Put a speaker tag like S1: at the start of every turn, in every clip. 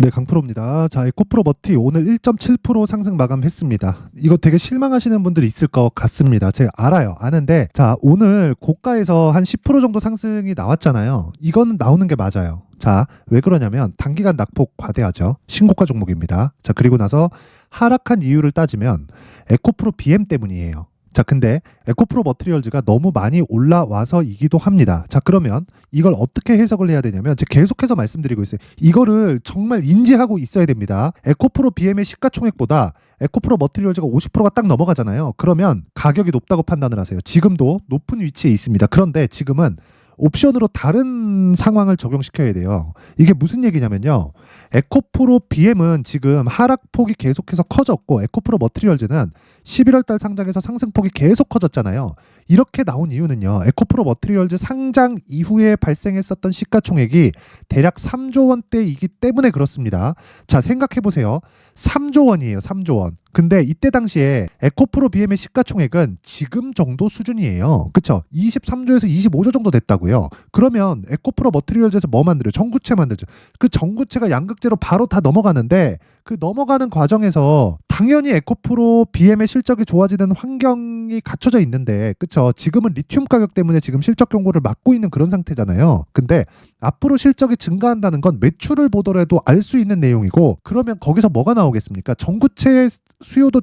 S1: 네, 강프로입니다. 자, 에코프로 버티 오늘 1.7% 상승 마감했습니다. 이거 되게 실망하시는 분들이 있을 것 같습니다. 제가 알아요. 아는데, 자, 오늘 고가에서 한 10% 정도 상승이 나왔잖아요. 이거는 나오는 게 맞아요. 자, 왜 그러냐면 단기간 낙폭 과대하죠. 신고가 종목입니다. 자, 그리고 나서 하락한 이유를 따지면 에코프로 BM 때문이에요. 자, 근데 에코프로 머티리얼즈가 너무 많이 올라와서이기도 합니다. 자, 그러면 이걸 어떻게 해석을 해야 되냐면 제가 계속해서 말씀드리고 있어요. 이거를 정말 인지하고 있어야 됩니다. 에코프로 BM의 시가총액보다 에코프로 머티리얼즈가 50%가 딱 넘어가잖아요. 그러면 가격이 높다고 판단을 하세요. 지금도 높은 위치에 있습니다. 그런데 지금은 옵션으로 다른 상황을 적용시켜야 돼요. 이게 무슨 얘기냐면요. 에코프로 BM은 지금 하락폭이 계속해서 커졌고 에코프로 머티리얼즈는 11월 달 상장에서 상승폭이 계속 커졌잖아요. 이렇게 나온 이유는요. 에코프로 머티리얼즈 상장 이후에 발생했었던 시가총액이 대략 3조 원대이기 때문에 그렇습니다. 자, 생각해 보세요. 3조 원이에요. 3조 원. 근데 이때 당시에 에코프로 BM의 시가총액은 지금 정도 수준이에요. 그쵸? 23조에서 25조 정도 됐다고요. 그러면 에코프로 머티리얼즈에서 뭐 만들어요? 전구체 만들죠. 그 전구체가 양극재로 바로 다 넘어가는데 그 넘어가는 과정에서 당연히 에코프로 BM의 실적이 좋아지는 환경이 갖춰져 있는데 그쵸? 지금은 리튬 가격 때문에 지금 실적 경고를 막고 있는 그런 상태잖아요. 근데 앞으로 실적이 증가한다는 건 매출을 보더라도 알 수 있는 내용이고 그러면 거기서 뭐가 나오겠습니까? 전구체의 수요도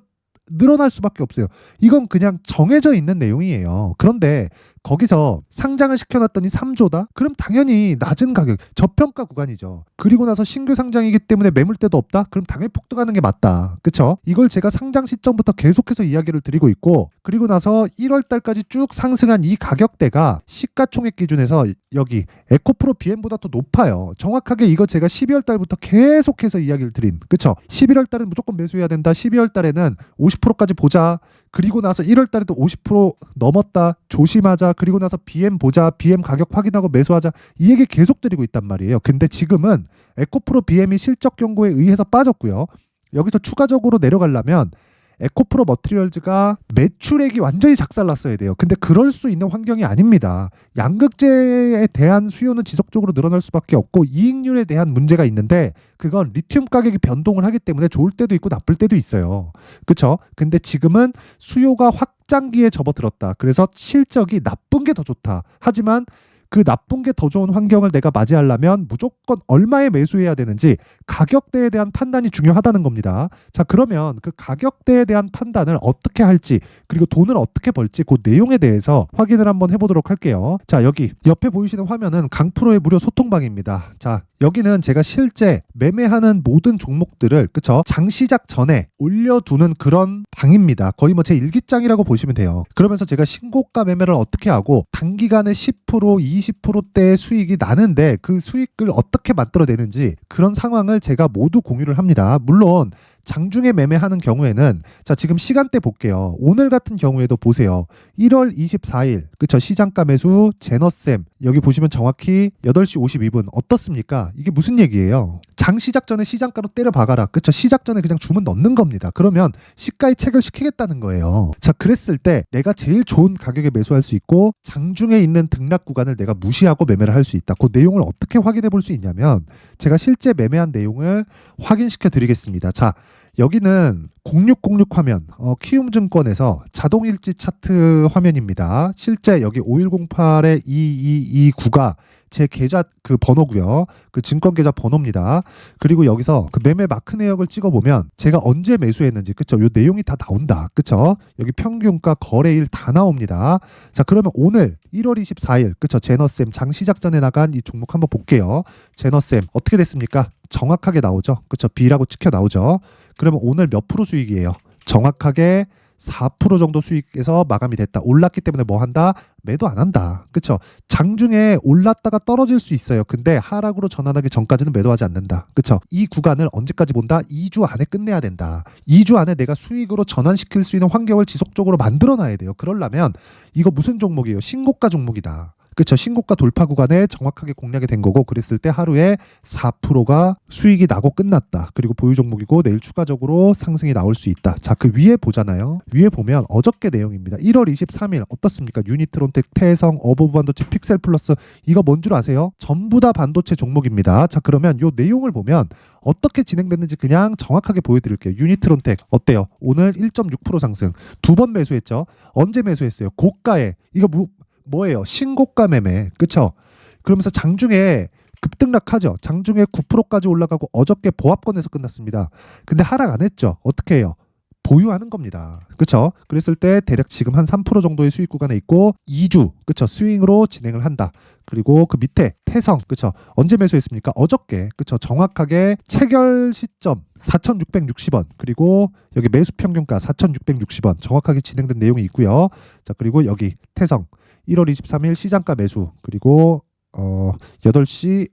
S1: 늘어날 수밖에 없어요. 이건 그냥 정해져 있는 내용이에요. 그런데 거기서 상장을 시켜놨더니 3조다? 그럼 당연히 낮은 가격, 저평가 구간이죠. 그리고 나서 신규 상장이기 때문에 매물대도 없다? 그럼 당연히 폭등하는 게 맞다. 그쵸? 이걸 제가 상장 시점부터 계속해서 이야기를 드리고 있고, 그리고 나서 1월 달까지 쭉 상승한 이 가격대가 시가총액 기준에서 여기 에코프로 BM보다 더 높아요. 정확하게 이거 제가 12월 달부터 계속해서 이야기를 드린, 그쵸? 11월 달은 무조건 매수해야 된다. 12월 달에는 50%까지 보자. 그리고 나서 1월 달에도 50% 넘었다. 조심하자. 그리고 나서 BM 보자. BM 가격 확인하고 매수하자. 이 얘기 계속 드리고 있단 말이에요. 근데 지금은 에코프로 BM이 실적 경고에 의해서 빠졌고요. 여기서 추가적으로 내려가려면 에코프로 머티리얼즈가 매출액이 완전히 작살났어야 돼요. 근데 그럴 수 있는 환경이 아닙니다. 양극재에 대한 수요는 지속적으로 늘어날 수밖에 없고 이익률에 대한 문제가 있는데 그건 리튬 가격이 변동을 하기 때문에 좋을 때도 있고 나쁠 때도 있어요. 그렇죠? 근데 지금은 수요가 확장기에 접어들었다. 그래서 실적이 나쁜 게 더 좋다. 하지만 그 나쁜 게 더 좋은 환경을 내가 맞이하려면 무조건 얼마에 매수해야 되는지 가격대에 대한 판단이 중요하다는 겁니다. 자, 그러면 그 가격대에 대한 판단을 어떻게 할지 그리고 돈을 어떻게 벌지 그 내용에 대해서 확인을 한번 해보도록 할게요. 자, 여기 옆에 보이시는 화면은 강프로의 무료 소통방입니다. 자, 여기는 제가 실제 매매하는 모든 종목들을 그쵸 장 시작 전에 올려두는 그런 방입니다. 거의 뭐 제 일기장이라고 보시면 돼요. 그러면서 제가 신고가 매매를 어떻게 하고 단기간에 10% 20%대의 수익이 나는데 그 수익을 어떻게 만들어내는지 그런 상황을 제가 모두 공유를 합니다. 물론 장중에 매매하는 경우에는 자 지금 시간대 볼게요. 오늘 같은 경우에도 보세요. 1월 24일 그쵸 시장가 매수 제너쌤 여기 보시면 정확히 8시 52분 어떻습니까? 이게 무슨 얘기예요? 장 시작 전에 시장가로 때려 박아라. 그쵸 시작 전에 그냥 주문 넣는 겁니다. 그러면 시가에 체결 시키겠다는 거예요. 자 그랬을 때 내가 제일 좋은 가격에 매수할 수 있고 장중에 있는 등락 구간을 내가 무시하고 매매를 할 수 있다. 그 내용을 어떻게 확인해 볼 수 있냐면 제가 실제 매매한 내용을 확인시켜 드리겠습니다. 자 여기는 0606 화면, 어, 키움증권에서 자동일지 차트 화면입니다. 실제 여기 5108의 2229가 제 계좌 그 번호고요. 그 증권 계좌 번호입니다. 그리고 여기서 그 매매 마크 내역을 찍어 보면 제가 언제 매수했는지 그쵸? 요 내용이 다 나온다. 그쵸? 여기 평균가 거래일 다 나옵니다. 자, 그러면 오늘 1월 24일 그쵸? 제너쌤 장 시작 전에 나간 이 종목 한번 볼게요. 제너쌤 어떻게 됐습니까? 정확하게 나오죠. 그쵸? B라고 찍혀 나오죠. 그러면 오늘 몇 프로 수익이에요? 정확하게 4% 정도 수익에서 마감이 됐다. 올랐기 때문에 뭐 한다? 매도 안 한다. 그쵸? 장중에 올랐다가 떨어질 수 있어요. 근데 하락으로 전환하기 전까지는 매도하지 않는다. 그쵸? 이 구간을 언제까지 본다? 2주 안에 끝내야 된다. 2주 안에 내가 수익으로 전환시킬 수 있는 환경을 지속적으로 만들어 놔야 돼요. 그러려면 이거 무슨 종목이에요? 신고가 종목이다. 그쵸 신고가 돌파 구간에 정확하게 공략이 된 거고 그랬을 때 하루에 4%가 수익이 나고 끝났다. 그리고 보유 종목이고 내일 추가적으로 상승이 나올 수 있다. 자, 그 위에 보잖아요. 위에 보면 어저께 내용입니다. 1월 23일 어떻습니까? 유니트론텍, 태성, 어버브 반도체, 픽셀 플러스 이거 뭔 줄 아세요? 전부 다 반도체 종목입니다. 자, 그러면 요 내용을 보면 어떻게 진행됐는지 그냥 정확하게 보여드릴게요. 유니트론텍 어때요? 오늘 1.6% 상승 두 번 매수했죠. 언제 매수했어요? 고가에 이거 뭐, 뭐예요? 신고가 매매 그쵸? 그러면서 장중에 급등락하죠. 장중에 9%까지 올라가고 어저께 보합권에서 끝났습니다. 근데 하락 안 했죠. 어떻게 해요? 보유하는 겁니다. 그쵸? 그랬을 때 대략 지금 한 3% 정도의 수익 구간에 있고 2주, 그쵸? 스윙으로 진행을 한다. 그리고 그 밑에 태성, 그쵸? 언제 매수했습니까? 어저께, 그쵸? 정확하게 체결 시점 4,660원, 그리고 여기 매수 평균가 4,660원 정확하게 진행된 내용이 있고요. 자, 그리고 여기 태성 1월 23일 시장가 매수, 그리고 어 8시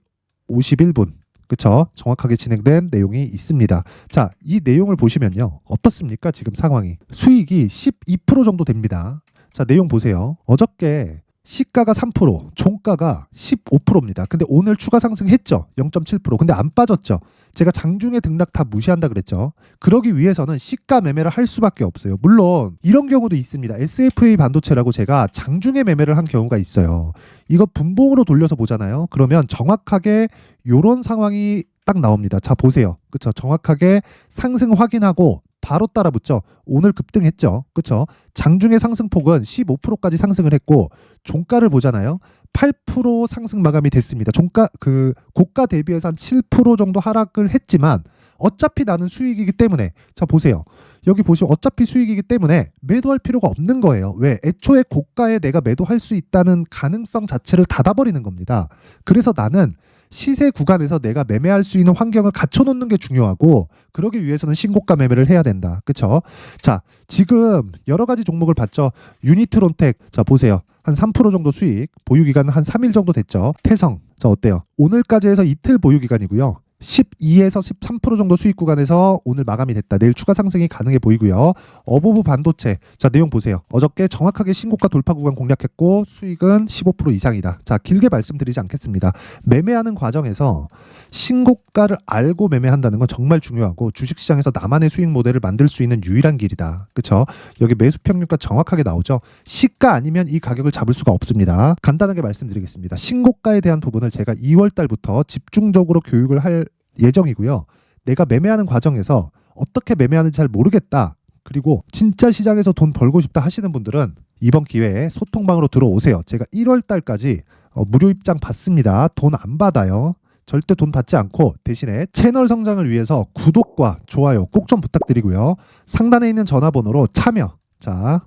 S1: 51분 그쵸? 정확하게 진행된 내용이 있습니다. 자, 이 내용을 보시면요. 어떻습니까? 지금 상황이. 수익이 12% 정도 됩니다. 자, 내용 보세요. 어저께 시가가 3%, 종가가 15%입니다. 근데 오늘 추가 상승했죠. 0.7%. 근데 안 빠졌죠. 제가 장중에 등락 다 무시한다 그랬죠. 그러기 위해서는 시가 매매를 할 수밖에 없어요. 물론 이런 경우도 있습니다. SFA 반도체라고 제가 장중에 매매를 한 경우가 있어요. 이거 분봉으로 돌려서 보잖아요. 그러면 정확하게 요런 상황이 딱 나옵니다. 자, 보세요. 그쵸? 정확하게 상승 확인하고 바로 따라 붙죠. 오늘 급등했죠. 그쵸? 장중의 상승폭은 15%까지 상승을 했고 종가를 보잖아요. 8% 상승 마감이 됐습니다. 종가 그 고가 대비해서 한 7% 정도 하락을 했지만 어차피 나는 수익이기 때문에 자 보세요. 여기 보시면 어차피 수익이기 때문에 매도할 필요가 없는 거예요. 왜? 애초에 고가에 내가 매도할 수 있다는 가능성 자체를 닫아버리는 겁니다. 그래서 나는 시세 구간에서 내가 매매할 수 있는 환경을 갖춰놓는 게 중요하고 그러기 위해서는 신고가 매매를 해야 된다. 그쵸? 자, 지금 여러 가지 종목을 봤죠. 유니트론텍 자 보세요. 한 3% 정도 수익, 보유 기간은 한 3일 정도 됐죠. 태성 자 어때요? 오늘까지 해서 이틀 보유 기간이고요. 12에서 13% 정도 수익 구간에서 오늘 마감이 됐다. 내일 추가 상승이 가능해 보이고요. 어보브 반도체. 자, 내용 보세요. 어저께 정확하게 신고가 돌파 구간 공략했고 수익은 15% 이상이다. 자, 길게 말씀드리지 않겠습니다. 매매하는 과정에서 신고가를 알고 매매한다는 건 정말 중요하고 주식 시장에서 나만의 수익 모델을 만들 수 있는 유일한 길이다. 그렇죠? 여기 매수 평균가 정확하게 나오죠. 시가 아니면 이 가격을 잡을 수가 없습니다. 간단하게 말씀드리겠습니다. 신고가에 대한 부분을 제가 2월 달부터 집중적으로 교육을 할 예정이고요. 내가 매매하는 과정에서 어떻게 매매하는지 잘 모르겠다. 그리고 진짜 시장에서 돈 벌고 싶다 하시는 분들은 이번 기회에 소통방으로 들어오세요. 제가 1월 달까지 어, 무료 입장 받습니다. 돈 안 받아요. 절대 돈 받지 않고 대신에 채널 성장을 위해서 구독과 좋아요 꼭 좀 부탁드리고요. 상단에 있는 전화번호로 참여. 자,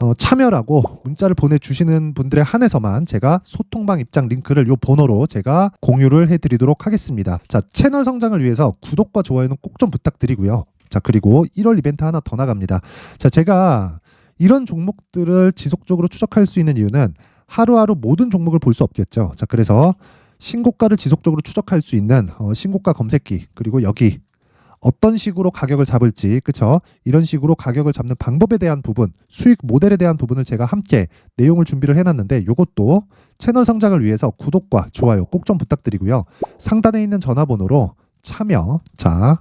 S1: 어, 참여라고 문자를 보내주시는 분들에 한해서만 제가 소통방 입장 링크를 요 번호로 제가 공유를 해드리도록 하겠습니다. 자, 채널 성장을 위해서 구독과 좋아요는 꼭 좀 부탁드리고요. 자, 그리고 1월 이벤트 하나 더 나갑니다. 자, 제가 이런 종목들을 지속적으로 추적할 수 있는 이유는 하루하루 모든 종목을 볼 수 없겠죠. 자, 그래서 신고가를 지속적으로 추적할 수 있는 어, 신고가 검색기 그리고 여기 어떤 식으로 가격을 잡을지 그쵸 이런 식으로 가격을 잡는 방법에 대한 부분 수익 모델에 대한 부분을 제가 함께 내용을 준비를 해놨는데 이것도 채널 성장을 위해서 구독과 좋아요 꼭 좀 부탁드리고요 상단에 있는 전화번호로 참여 자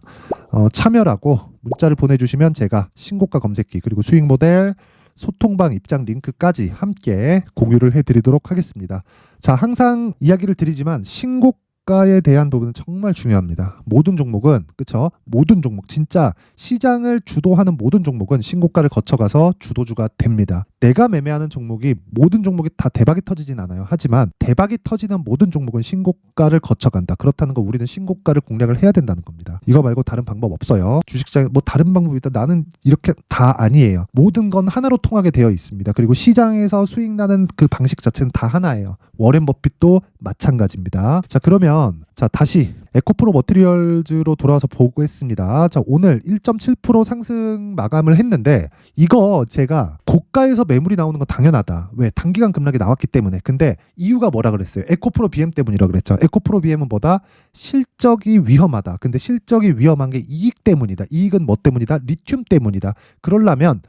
S1: 어, 참여라고 문자를 보내주시면 제가 신고가 검색기 그리고 수익 모델 소통방 입장 링크까지 함께 공유를 해드리도록 하겠습니다. 자, 항상 이야기를 드리지만 신 고가에 대한 부분은 정말 중요합니다. 모든 종목은 그쵸? 모든 종목 진짜 시장을 주도하는 모든 종목은 신고가를 거쳐가서 주도주가 됩니다. 내가 매매하는 종목이 모든 종목이 다 대박이 터지진 않아요. 하지만 대박이 터지는 모든 종목은 신고가를 거쳐간다. 그렇다는 거 우리는 신고가를 공략을 해야 된다는 겁니다. 이거 말고 다른 방법 없어요. 주식시장에 뭐 다른 방법이 있다. 나는 이렇게 다 아니에요. 모든 건 하나로 통하게 되어 있습니다. 그리고 시장에서 수익 나는 그 방식 자체는 다 하나예요. 워렌 버핏도 마찬가지입니다. 자, 그러면 자, 다시 에코프로 머티리얼즈로 돌아와서 보고했습니다. 자, 오늘 1.7% 상승 마감을 했는데 이거 제가 고가에서 매물이 나오는 건 당연하다. 왜? 단기간 급락이 나왔기 때문에. 근데 이유가 뭐라 그랬어요? 에코프로 BM 때문이라 그랬죠. 에코프로 BM은 뭐다? 실적이 위험하다. 근데 실적이 위험한 게 이익 때문이다. 이익은 뭐 때문이다? 리튬 때문이다. 그러려면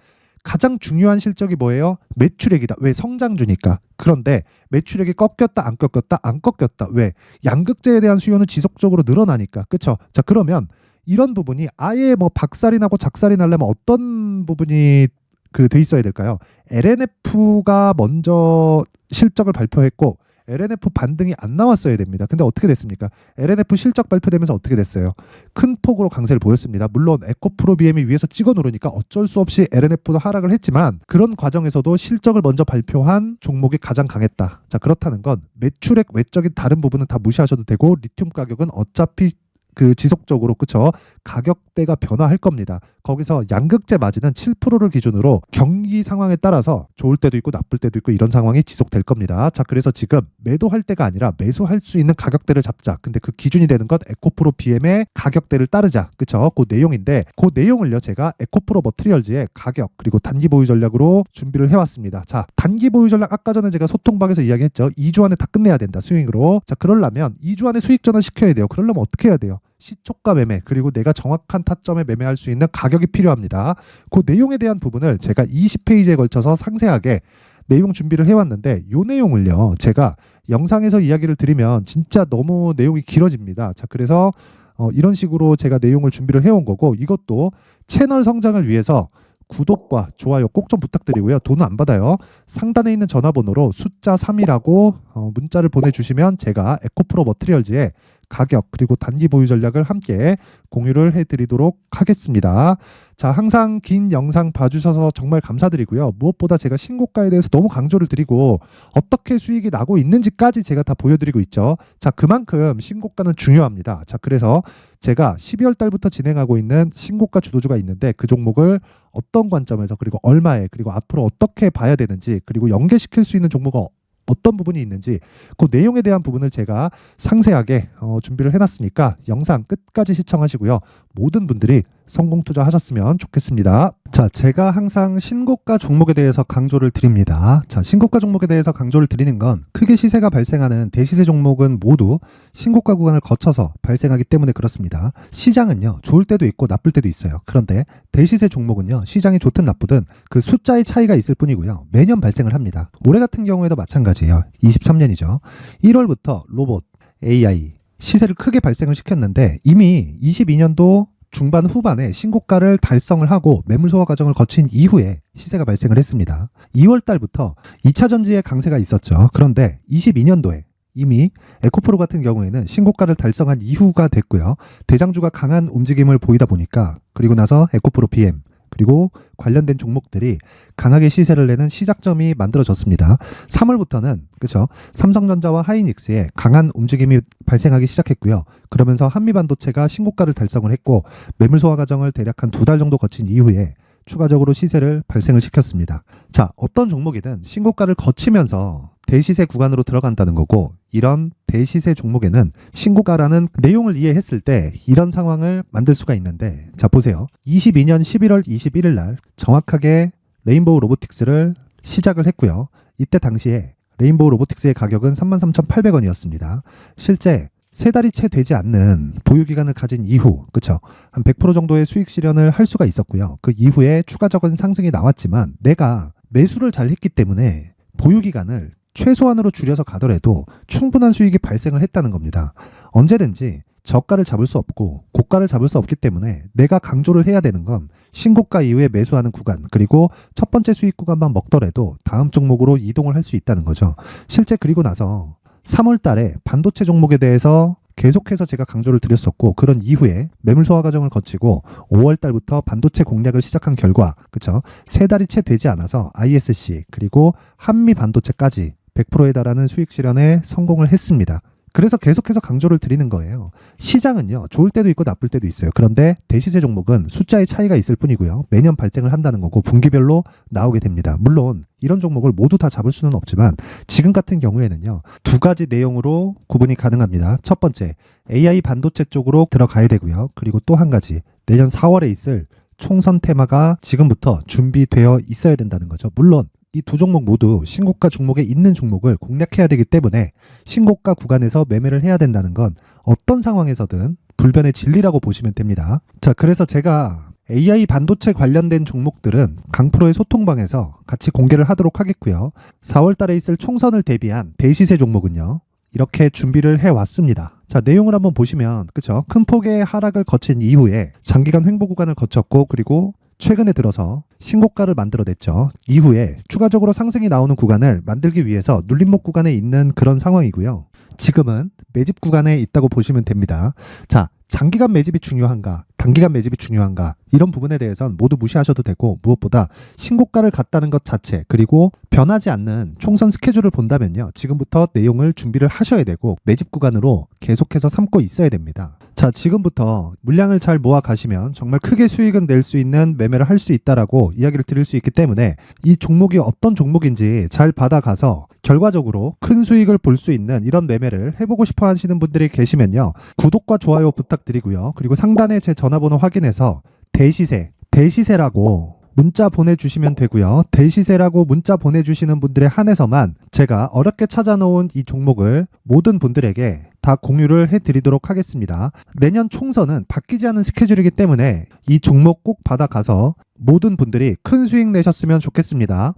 S1: 가장 중요한 실적이 뭐예요? 매출액이다. 왜 성장주니까. 그런데 매출액이 꺾였다 안 꺾였다 안 꺾였다. 왜? 양극재에 대한 수요는 지속적으로 늘어나니까. 그쵸? 자 그러면 이런 부분이 아예 뭐 박살이 나고 작살이 나려면 어떤 부분이 그 돼 있어야 될까요? LNF가 먼저 실적을 발표했고 LNF 반등이 안 나왔어야 됩니다. 근데 어떻게 됐습니까? LNF 실적 발표되면서 어떻게 됐어요? 큰 폭으로 강세를 보였습니다. 물론 에코프로 BM이 위에서 찍어 누르니까 어쩔 수 없이 LNF도 하락을 했지만 그런 과정에서도 실적을 먼저 발표한 종목이 가장 강했다. 자, 그렇다는 건 매출액 외적인 다른 부분은 다 무시하셔도 되고 리튬 가격은 어차피 그 지속적으로 그쵸 가격대가 변화할 겁니다. 거기서 양극재 마진은 7%를 기준으로 경기 상황에 따라서 좋을 때도 있고 나쁠 때도 있고 이런 상황이 지속될 겁니다. 자 그래서 지금 매도할 때가 아니라 매수할 수 있는 가격대를 잡자. 근데 그 기준이 되는 건 에코프로 BM의 가격대를 따르자. 그쵸? 그 내용인데 그 내용을요 제가 에코프로 머트리얼즈의 가격 그리고 단기 보유 전략으로 준비를 해왔습니다. 자 단기 보유 전략 아까 전에 제가 소통방에서 이야기했죠. 2주 안에 다 끝내야 된다 스윙으로. 자 그러려면 2주 안에 수익 전환 시켜야 돼요. 그러려면 어떻게 해야 돼요? 시초가 매매 그리고 내가 정확한 타점에 매매할 수 있는 가격이 필요합니다. 그 내용에 대한 부분을 제가 20페이지에 걸쳐서 상세하게 내용 준비를 해왔는데 요 내용을요 제가 영상에서 이야기를 드리면 진짜 너무 내용이 길어집니다. 자 그래서 어, 이런 식으로 제가 내용을 준비를 해온 거고 이것도 채널 성장을 위해서 구독과 좋아요 꼭 좀 부탁드리고요. 돈은 안 받아요. 상단에 있는 전화번호로 숫자 3이라고 어, 문자를 보내주시면 제가 에코프로 머트리얼즈에 가격 그리고 단기 보유 전략을 함께 공유를 해드리도록 하겠습니다. 자 항상 긴 영상 봐주셔서 정말 감사드리고요. 무엇보다 제가 신고가에 대해서 너무 강조를 드리고 어떻게 수익이 나고 있는지까지 제가 다 보여드리고 있죠. 자 그만큼 신고가는 중요합니다. 자 그래서 제가 12월 달부터 진행하고 있는 신고가 주도주가 있는데 그 종목을 어떤 관점에서 그리고 얼마에 그리고 앞으로 어떻게 봐야 되는지 그리고 연계시킬 수 있는 종목은 어떤 부분이 있는지 그 내용에 대한 부분을 제가 상세하게 어, 준비를 해놨으니까 영상 끝까지 시청하시고요. 모든 분들이 성공 투자하셨으면 좋겠습니다. 자, 제가 항상 신고가 종목에 대해서 강조를 드립니다. 자, 신고가 종목에 대해서 강조를 드리는 건 크게 시세가 발생하는 대시세 종목은 모두 신고가 구간을 거쳐서 발생하기 때문에 그렇습니다. 시장은요, 좋을 때도 있고 나쁠 때도 있어요. 그런데 대시세 종목은요, 시장이 좋든 나쁘든 그 숫자의 차이가 있을 뿐이고요. 매년 발생을 합니다. 올해 같은 경우에도 마찬가지예요. 23년이죠. 1월부터 로봇, AI, 시세를 크게 발생을 시켰는데 이미 22년도 중반 후반에 신고가를 달성을 하고 매물 소화 과정을 거친 이후에 시세가 발생을 했습니다. 2월 달부터 2차 전지의 강세가 있었죠. 그런데 22년도에 이미 에코프로 같은 경우에는 신고가를 달성한 이후가 됐고요. 대장주가 강한 움직임을 보이다 보니까 그리고 나서 에코프로 BM 그리고 관련된 종목들이 강하게 시세를 내는 시작점이 만들어졌습니다. 3월부터는 그렇죠. 삼성전자와 하이닉스의 강한 움직임이 발생하기 시작했고요. 그러면서 한미반도체가 신고가를 달성을 했고 매물 소화 과정을 대략 한 두 달 정도 거친 이후에 추가적으로 시세를 발생을 시켰습니다. 자, 어떤 종목이든 신고가를 거치면서 대시세 구간으로 들어간다는 거고 이런 대시세 종목에는 신고가라는 내용을 이해했을 때 이런 상황을 만들 수가 있는데 자 보세요. 22년 11월 21일 날 정확하게 레인보우 로보틱스를 시작을 했고요. 이때 당시에 레인보우 로보틱스의 가격은 33,800원이었습니다. 실제 세 달이 채 되지 않는 보유 기간을 가진 이후, 그쵸? 한 100% 정도의 수익 실현을 할 수가 있었고요. 그 이후에 추가적인 상승이 나왔지만 내가 매수를 잘 했기 때문에 보유 기간을 최소한으로 줄여서 가더라도 충분한 수익이 발생을 했다는 겁니다. 언제든지 저가를 잡을 수 없고 고가를 잡을 수 없기 때문에 내가 강조를 해야 되는 건 신고가 이후에 매수하는 구간 그리고 첫 번째 수익 구간만 먹더라도 다음 종목으로 이동을 할 수 있다는 거죠. 실제 그리고 나서 3월 달에 반도체 종목에 대해서 계속해서 제가 강조를 드렸었고 그런 이후에 매물 소화 과정을 거치고 5월 달부터 반도체 공략을 시작한 결과 그쵸 세 달이 채 되지 않아서 ISC 그리고 한미 반도체까지 100%에 달하는 수익 실현에 성공을 했습니다. 그래서 계속해서 강조를 드리는 거예요. 시장은요, 좋을 때도 있고 나쁠 때도 있어요. 그런데 대시세 종목은 숫자의 차이가 있을 뿐이고요. 매년 발생을 한다는 거고 분기별로 나오게 됩니다. 물론 이런 종목을 모두 다 잡을 수는 없지만 지금 같은 경우에는요, 두 가지 내용으로 구분이 가능합니다. 첫 번째, AI 반도체 쪽으로 들어가야 되고요. 그리고 또 한 가지, 내년 4월에 있을 총선 테마가 지금부터 준비되어 있어야 된다는 거죠. 물론 이 두 종목 모두 신고가 종목에 있는 종목을 공략해야 되기 때문에 신고가 구간에서 매매를 해야 된다는 건 어떤 상황에서든 불변의 진리라고 보시면 됩니다. 자, 그래서 제가 AI 반도체 관련된 종목들은 강프로의 소통방에서 같이 공개를 하도록 하겠고요. 4월 달에 있을 총선을 대비한 대시세 종목은요. 이렇게 준비를 해 왔습니다. 자, 내용을 한번 보시면 그쵸? 큰 폭의 하락을 거친 이후에 장기간 횡보 구간을 거쳤고 그리고 최근에 들어서 신고가를 만들어냈죠. 이후에 추가적으로 상승이 나오는 구간을 만들기 위해서 눌림목 구간에 있는 그런 상황이고요. 지금은 매집 구간에 있다고 보시면 됩니다. 자, 장기간 매집이 중요한가, 단기간 매집이 중요한가, 이런 부분에 대해서는 모두 무시하셔도 되고, 무엇보다 신고가를 갔다는 것 자체, 그리고 변하지 않는 총선 스케줄을 본다면요. 지금부터 내용을 준비를 하셔야 되고, 매집 구간으로 계속해서 삼고 있어야 됩니다. 자, 지금부터 물량을 잘 모아 가시면 정말 크게 수익은 낼 수 있는 매매를 할 수 있다라고 이야기를 드릴 수 있기 때문에 이 종목이 어떤 종목인지 잘 받아가서 결과적으로 큰 수익을 볼 수 있는 이런 매매를 해보고 싶어 하시는 분들이 계시면요. 구독과 좋아요 부탁드리고요. 그리고 상단에 제 전화번호 확인해서 대시세, 대시세라고 문자 보내주시면 되고요. 대시세라고 문자 보내주시는 분들에 한해서만 제가 어렵게 찾아놓은 이 종목을 모든 분들에게 다 공유를 해드리도록 하겠습니다. 내년 총선은 바뀌지 않은 스케줄이기 때문에 이 종목 꼭 받아가서 모든 분들이 큰 수익 내셨으면 좋겠습니다.